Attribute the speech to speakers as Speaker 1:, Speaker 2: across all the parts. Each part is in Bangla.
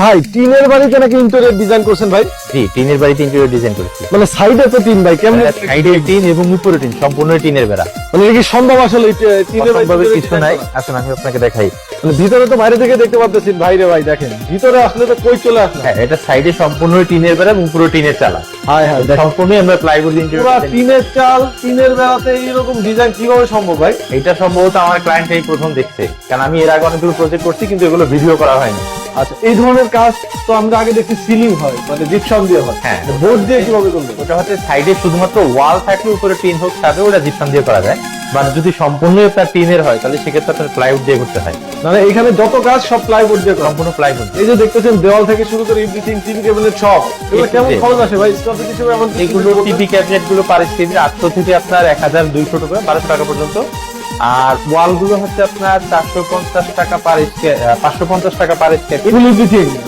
Speaker 1: ভাই টিনের বাড়িতে নাকি ইন্টেরিয়র ডিজাইন করছেন ভাই?
Speaker 2: জি টিনের বাড়িতে ইন্টেরিয়র ডিজাইন করেছি।
Speaker 1: মানে সাইডে তো টিন ভাই কেমন?
Speaker 2: সাইডে টিন এবং উপরে টিন সম্পূর্ণ টিনের বেড়া।
Speaker 1: মানে এটা কি সম্ভব আসলে টিনের বাড়িতে
Speaker 2: কিছু নাই। আসুন আমি আপনাকে দেখাই।
Speaker 1: মানে ভিতরে তো বাইরে থেকে দেখতে পাচ্ছেন ভাইরে ভাই দেখেন ভিতরে আসলে তো কই চলে আসলে
Speaker 2: হ্যাঁ এটা সাইডে সম্পূর্ণ টিনের বেড়া এবং পুরো টিনের চালা।
Speaker 1: হায় হায়।
Speaker 2: সম্পূর্ণই আমরা প্লাইউড
Speaker 1: পুরো টিনের চাল টিনের বেড়াতে এইরকম ডিজাইন কীভাবে সম্ভব ভাই?
Speaker 2: এটা সম্ভবত আমার ক্লায়েন্ট এই প্রথম দেখছে। কারণ আমি এর আগে অনেকগুলো প্রজেক্ট করছি কিন্তু এগুলো ভিডিও করা হয়নি।
Speaker 1: আচ্ছা এই ধরনের কাজ তো আমরা আগে দেখছি সিলিং হয় মানে জিপসাম দিয়ে হয়।
Speaker 2: হ্যাঁ।
Speaker 1: বোর্ড দিয়ে কীভাবে করবে?
Speaker 2: ওটা হচ্ছে সাইডে শুধুমাত্র ওয়াল থাকলে উপরে টিন হোক সাথে ওটা জিপসাম দিয়ে করা যায়। মানে যদি সম্পূর্ণ আপনার টিনের হয় তাহলে সেক্ষেত্রে আপনার প্লাইউড দিয়ে করতে হয়।
Speaker 1: মানে এখানে যত কাজ সব প্লাইবোর্ড দিয়ে
Speaker 2: সম্পূর্ণ প্লাইউড
Speaker 1: এই যে দেখতেছেন দেওয়াল থেকে শুরু করে এভরিথিং টিভি কেবিনেট সব। এগুলো কেমন খরচ আসে ভাই? ফিট হিসেবে এমন
Speaker 2: এগুলো টিভি ক্যাবিনেটগুলো পার স্কেজি আটশো থেকে আপনার এক হাজার দুইশো টাকা বারোশো টাকা পর্যন্ত। আর ওয়ালগুলো হচ্ছে আপনার চারশো পঞ্চাশ টাকা পার পাঁচশো পঞ্চাশ টাকা পার স্কোয়ার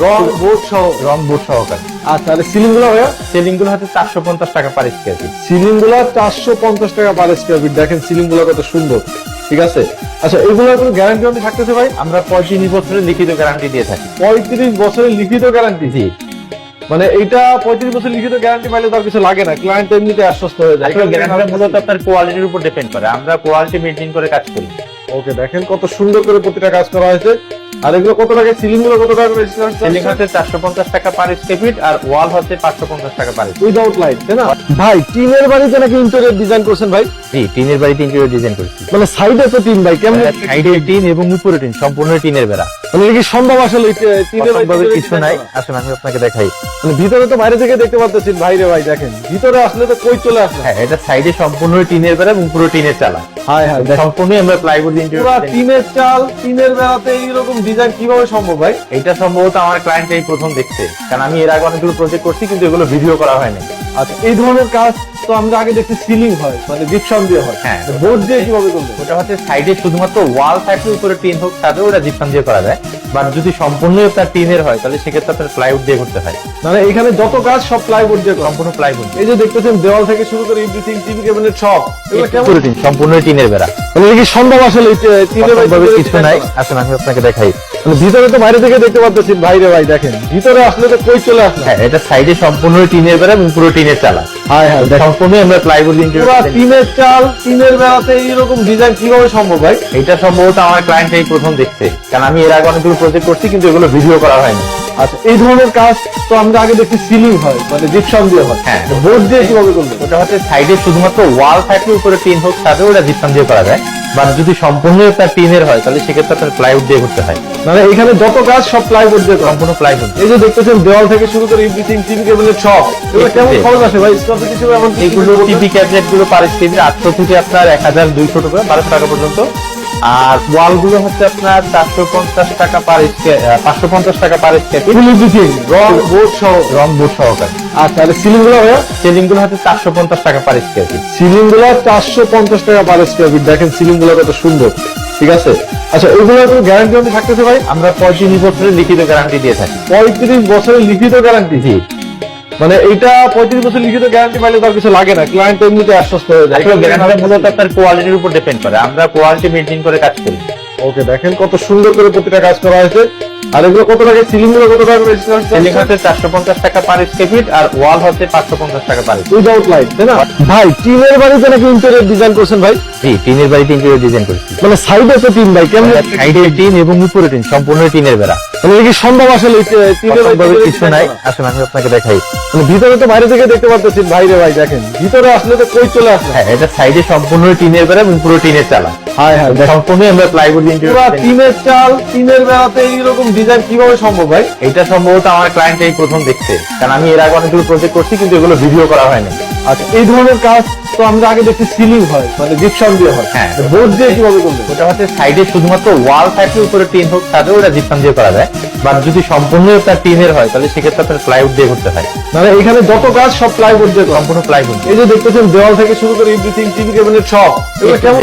Speaker 1: রং বোর্ড সহ
Speaker 2: রং বোর্ড সহকারে।
Speaker 1: আচ্ছা তাহলে সিলিংগুলো ভাইয়া?
Speaker 2: সেলিংগুলো হচ্ছে চারশো পঞ্চাশ টাকা পার স্কোয়ার ফিট
Speaker 1: সিলিংগুলো চারশো পঞ্চাশ টাকা পার স্কোয়ার ফিট দেখেন সিলিংগুলো কত সুন্দর। ঠিক আছে? আচ্ছা এগুলোর কোনো গ্যারান্টি থাকতেছে ভাই?
Speaker 2: আমরা পঁয়ত্রিশ বছরের লিখিত গ্যারান্টি দিয়ে থাকি।
Speaker 1: পঁয়ত্রিশ বছরের লিখিত গ্যারান্টি
Speaker 2: জি।
Speaker 1: মানে এইটা পঁয়ত্রিশ বছর লিখিত গ্যারান্টি পাইলে তার কিছু লাগে না ক্লায়েন্ট এমনিতে আশ্বস্ত হয়ে যায়।
Speaker 2: গ্যারান্টি মূলত আপনার কোয়ালিটির উপর ডিপেন্ড করে আমরা কোয়ালিটি মেনটেন করে কাজ করি।
Speaker 1: ওকে দেখেন কত সুন্দর করে প্রতিটা কাজ করা হয়েছে। আর এগুলো কত টাকা? সিলিংগুলো কত টাকা করে
Speaker 2: সেলিং হচ্ছে চারশো পঞ্চাশ টাকা পার স্কোয়ার ফিট আর ওয়াল হচ্ছে পাঁচশো পঞ্চাশ টাকা পার
Speaker 1: উইদাউট লাইট তাই না? ভাই টিনের বাড়িতে নাকি ইন্টেরিয়র ডিজাইন করছেন ভাই?
Speaker 2: জি টিনের বাড়িতে ইন্টেরিয়র ডিজাইন করেছি।
Speaker 1: মানে সাইডে তো টিন ভাই কেমন?
Speaker 2: সাইডে টিন এবং উপরে টিন সম্পূর্ণ টিনের বেড়া।
Speaker 1: মানে কি সম্ভব আসলে টিনের বাড়িতে
Speaker 2: কিছু নাই? আসুন আমি আপনাকে দেখাই।
Speaker 1: মানে ভিতরে তো বাইরে থেকে দেখতে পাচ্ছেন ভাইরে ভাই দেখেন। ভিতরে আসলে তো কই চলে আসলে?
Speaker 2: হ্যাঁ এটা সাইডে সম্পূর্ণ টিনের বেড়া এবং পুরো টিনের চালা।
Speaker 1: হায় হায়
Speaker 2: সম্পূর্ণই আমরা প্লাইউড
Speaker 1: পুরো
Speaker 2: ইন্টেরিয়র
Speaker 1: টিনের চাল টিনের বেড়াতে এইরকম ডিজাইন কীভাবে সম্ভব ভাই?
Speaker 2: এটা সম্ভবত আমার ক্লায়েন্ট এই প্রথম দেখছে কারণ আমি এর আগে অনেকগুলো প্রজেক্ট করছি কিন্তু এগুলো ভিডিও করা হয়নি।
Speaker 1: আচ্ছা এই ধরনের কাজ তো আমরা আগে দেখছি সিলিং হয় মানে জিপসাম দিয়ে হয়।
Speaker 2: হ্যাঁ।
Speaker 1: বোর্ড দিয়ে কীভাবে করবে?
Speaker 2: ওটা হচ্ছে সাইডে শুধুমাত্র ওয়াল থাকলে উপরে টিন হোক ওটা জিপসাম দিয়ে করা যায়। বাট যদি সম্পূর্ণ আপনার টিনের হয় তাহলে সেক্ষেত্রে আপনার প্লাইউড দিয়ে করতে হয়।
Speaker 1: মানে এখানে যত কাজ সব প্লাইবোর্ড দিয়ে
Speaker 2: সম্পূর্ণ প্লাইউড
Speaker 1: এই যে দেখতেছেন দেওয়াল থেকে শুরু করে এভরিথিং টিভি সব।
Speaker 2: সম্পূর্ণ টিনের বেড়া।
Speaker 1: মানে কি সম্ভব আসলে টিনের
Speaker 2: কিছু নাই? আসুন আমি আপনাকে দেখাই।
Speaker 1: মানে ভিতরে তো বাইরে থেকে দেখতে পাচ্ছেন ভাইরে ভাই দেখেন। ভিতরে আসলে তো কই চলে আসলে
Speaker 2: হ্যাঁ এটা সাইডে সম্পূর্ণ টিনের বেড়া এবং পুরো টিনের চালা।
Speaker 1: হায় হায়
Speaker 2: সম্পূর্ণই আমরা প্লাইউড
Speaker 1: পুরো
Speaker 2: ইন্টেরিয়র
Speaker 1: টিনের চাল টিনের বেড়াতে এইরকম ডিজাইন কীভাবে সম্ভব ভাই?
Speaker 2: এটা সম্ভবত আমার ক্লায়েন্ট এই প্রথম দেখছে। কারণ আমি এর আগে অনেকগুলো প্রজেক্ট করছি কিন্তু এগুলো ভিডিও করা হয়নি।
Speaker 1: আচ্ছা এই ধরনের কাজ তো আমরা আগে দেখছি সিলিং হয় মানে জিপসাম দিয়ে হয়।
Speaker 2: হ্যাঁ।
Speaker 1: বোর্ড দিয়ে কীভাবে করবে?
Speaker 2: ওটা হচ্ছে সাইডে শুধুমাত্র ওয়াল থাকলে উপরে টিন হোক সাথে ওটা জিপসাম দিয়ে করা যায়। বাট যদি সম্পূর্ণ আপনার টিনের হয় তাহলে সেক্ষেত্রে আপনার প্লাইউড দিয়ে করতে হয়।
Speaker 1: মানে এখানে যত কাজ সব প্লাইবোর্ড দিয়ে
Speaker 2: সম্পূর্ণ প্লাইউড
Speaker 1: এই যে দেখতেছেন দেওয়াল থেকে শুরু করে এভরিথিং টিভি কেবিনেট সব। এগুলো কেমন খরচ আসে ভাই? ফিট হিসেবে এমন
Speaker 2: এগুলো টিভি ক্যাবিনেটগুলো পার স্কেজি আটশো থেকে আপনার এক হাজার দুইশো টাকা বারোশো টাকা পর্যন্ত আর ওয়ালগুলো হচ্ছে আপনার চারশো পঞ্চাশ টাকা পার পাঁচশো পঞ্চাশ টাকা পার
Speaker 1: রং বোর্ড সহ।
Speaker 2: রং বোর্ড সহকারে।
Speaker 1: আর তাহলে
Speaker 2: সিলিংগুলো সেলিংগুলো হচ্ছে চারশো পঞ্চাশ টাকা পার স্কোয়ার ফিট
Speaker 1: সিলিংগুলো চারশো পঞ্চাশ টাকা পার স্কোয়ার ফিট দেখেন সিলিংগুলো কত সুন্দর। ঠিক আছে? আচ্ছা এগুলোর কোনো গ্যারান্টি আমি থাকতেছে ভাই?
Speaker 2: আমরা পঁয়ত্রিশ বছরের লিখিত গ্যারান্টি দিয়ে থাকি।
Speaker 1: পঁয়ত্রিশ বছরের লিখিত গ্যারান্টি
Speaker 2: জি।
Speaker 1: মানে এইটা পঁয়ত্রিশ বছর লিখিত গ্যারান্টি পাইলে তার কিছু লাগে না ক্লায়েন্ট এমনিতে আশ্বস্ত হয়ে যায়।
Speaker 2: আসলে মূলত আপনার কোয়ালিটির উপর ডিপেন্ড করে। আমরা কোয়ালিটি মেনটেন করে কাজ করি।
Speaker 1: ওকে দেখেন কত সুন্দর করে প্রতিটা কাজ করা হয়েছে। আর এগুলো কত টাকা? সিলিংগুলো কত টাকা
Speaker 2: সেলিং হচ্ছে চারশো পঞ্চাশ টাকা পার স্কোয়ার ফিট আর ওয়াল হচ্ছে পাঁচশো পঞ্চাশ টাকা পার
Speaker 1: উইদাউট লাইট তাই না? ভাই টিনের বাড়িতে নাকি ইন্টেরিয়র ডিজাইন করছেন ভাই?
Speaker 2: জি টিনের বাড়িতে ইন্টেরিয়র ডিজাইন করেছি।
Speaker 1: মানে সাইডে তো টিন ভাই কেমন?
Speaker 2: সাইডে টিন এবং উপরে টিন সম্পূর্ণ টিনের বেড়া।
Speaker 1: মানে কি সম্ভব আসলে? টিনের বাড়িতে
Speaker 2: কিছু নাই? আসুন আমি আপনাকে দেখাই।
Speaker 1: ভিতরে তো বাইরে থেকে দেখতে পাচ্ছেন বাইরে ভাই, দেখেন। ভিতরে আসলে তো কই চলে আসলে
Speaker 2: হ্যাঁ এটা সাইডে সম্পূর্ণ টিনের বেড়া এবং পুরো টিনের চালা।
Speaker 1: হায় হায়
Speaker 2: এটা সম্পূর্ণই আমরা প্লাইউড
Speaker 1: পুরো
Speaker 2: ইন্টেরিয়র
Speaker 1: চাল টিনের বেড়াতে এইরকম ডিজাইন কীভাবে সম্ভব ভাই?
Speaker 2: এটা সম্ভবত আমার ক্লায়েন্ট এই প্রথম দেখছে কারণ আমি এর আগে অনেকগুলো প্রজেক্ট করছি কিন্তু এগুলো ভিডিও করা হয়নি।
Speaker 1: আচ্ছা এই ধরনের কাজ তো আমরা আগে দেখছি সিলিং হয় মানে জিপসাম দিয়ে হয়।
Speaker 2: হ্যাঁ।
Speaker 1: বোর্ড দিয়ে কীভাবে করবে
Speaker 2: ওটা হচ্ছে সাইডে শুধুমাত্র ওয়াল থাকলে উপরে টিন হোক সাথে ওটা জিপসাম দিয়ে করা যায়। বাট যদি সম্পূর্ণ টিনের হয় তাহলে সেক্ষেত্রে আপনার প্লাইউড দিয়ে করতে হয়।
Speaker 1: মানে এখানে যত কাজ সব প্লাইবোর্ড দিয়ে
Speaker 2: সম্পূর্ণ প্লাইউড
Speaker 1: এই যে দেখতেছেন দেওয়াল থেকে শুরু করে এভরিথিং টিভি কেবিনেট সব। কেমন